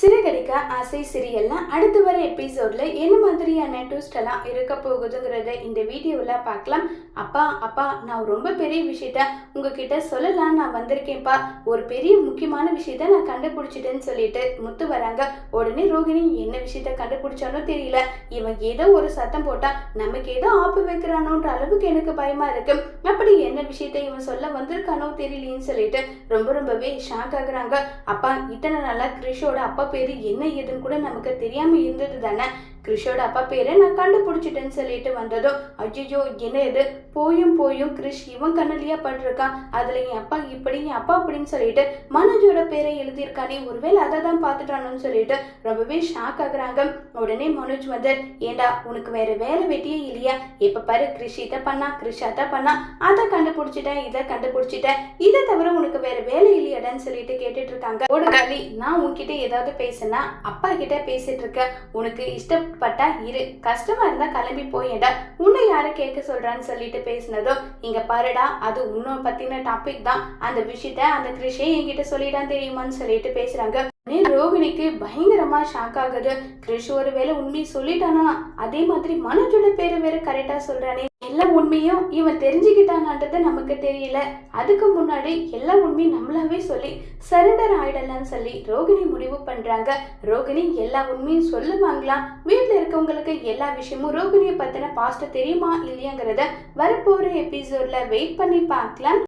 சிறகடிக்க ஆசை சீரியல்ல அடுத்து வர எபிசோட்ல என்ன மாதிரியான ட்விஸ்ட் எல்லாம் இருக்க போகுதுங்கிறத இந்த வீடியோவில் பார்க்கலாம். அப்பா அப்பா நான் ரொம்ப பெரிய விஷயத்த உங்ககிட்ட சொல்லலாம் நான் வந்திருக்கேன்ப்பா. ஒரு பெரிய முக்கியமான விஷயத்த நான் கண்டுபிடிச்சிட்டேன்னு சொல்லிட்டு முத்து வராங்க. உடனே ரோகிணி என்ன விஷயத்த கண்டுபிடிச்சானோ தெரியல. இவன் ஏதோ ஒரு சத்தம் போட்டா நமக்கு ஏதோ ஆப்பு வைக்கிறானோன்ற அளவுக்கு எனக்கு பயமா இருக்கு. அப்படி என்ன விஷயத்த இவன் சொல்ல வந்திருக்கானோ தெரியலையேன்னு சொல்லிட்டு ரொம்ப ரொம்பவே ஷாக் ஆகுறாங்க. அப்பா இத்தனை நாளா கிரிஷோட அப்பா பேரு என்ன ஏதுன்னு கூட நமக்கு தெரியாம இருந்தது தானே? கிரிஷோட அப்பா பேரை நான் கண்டுபிடிச்சிட்டேன்னு சொல்லிட்டு வந்ததும் அஜிஜோ என்ன இது போயும் போயும் கிரிஷ் இவன் கண்ணிலேயே பட்டிருக்கான். அதுல என் அப்பா இப்படி என் அப்பா அப்படின்னு சொல்லிட்டு மனோஜோட பேரை எழுதியிருக்கானே. ஒருவேளை அதை தான் பார்த்துட்டானோன்னு சொல்லிட்டு ரொம்பவே ஷாக் ஆகுறாங்க. உடனே மனோஜ் வந்து ஏண்டா உனக்கு வேற வேலை வெட்டியே இல்லையா? இப்ப பாரு கிரிஷ் இதை பண்ணா கிரிஷ் அதை பண்ணா அதை கண்டுபிடிச்சிட்டேன் இதை கண்டுபிடிச்சிட்டேன். இதை தவிர உனக்கு வேற இல்லைன்னு சொல்லிட்டு கேட்டுட்டு இருக்காங்க ஓடுகாலி நான் உன்கிட்ட ஏதாவது பேசினா அப்பா கிட்ட பேசிட்டு இருக்க உனக்கு இஷ்டப்பட்டா இரு. கஷ்டமா இருந்தா கிளம்பி போயேடா. உன்னை யாரும் கேட்க சொல்றான்னு சொல்லிட்டு பேசினதும் இங்க பாருடா அது உன்னை பத்தின டாபிக் தான். அந்த விஷயத்த அந்த கிருஷியை என்கிட்ட சொல்லிடான் தெரியுமான்னு சொல்லிட்டு பேசுறாங்க. ரோகிணிக்கு பயங்கரமா ஷாக் ஆகுது. கிரிஷ் ஒருவேளை உண்மையை சொல்லிட்டானா? அதே மாதிரி மனோஜோட பேரை வேற கரெக்டா சொல்றானே. எல்லா உண்மையும் இவன் தெரிஞ்சுக்கிட்டான்ன்றது நமக்கு தெரியல. அதுக்கு முன்னாடி எல்லா உண்மையும் நம்மளாவே சொல்லி சரண்டர் ஆயிடலாம்னு சொல்லி ரோகிணி முடிவு பண்றாங்க. ரோகிணி எல்லா உண்மையும் சொல்லுவாங்களாம் வீட்டில் இருக்கவங்களுக்கு எல்லா விஷயமும் ரோகிணியை பத்தின பாஸ்ட் தெரியுமா? இல்லையாங்கிறத வரப்போற எபிசோட்ல வெயிட் பண்ணி பார்க்கலாம்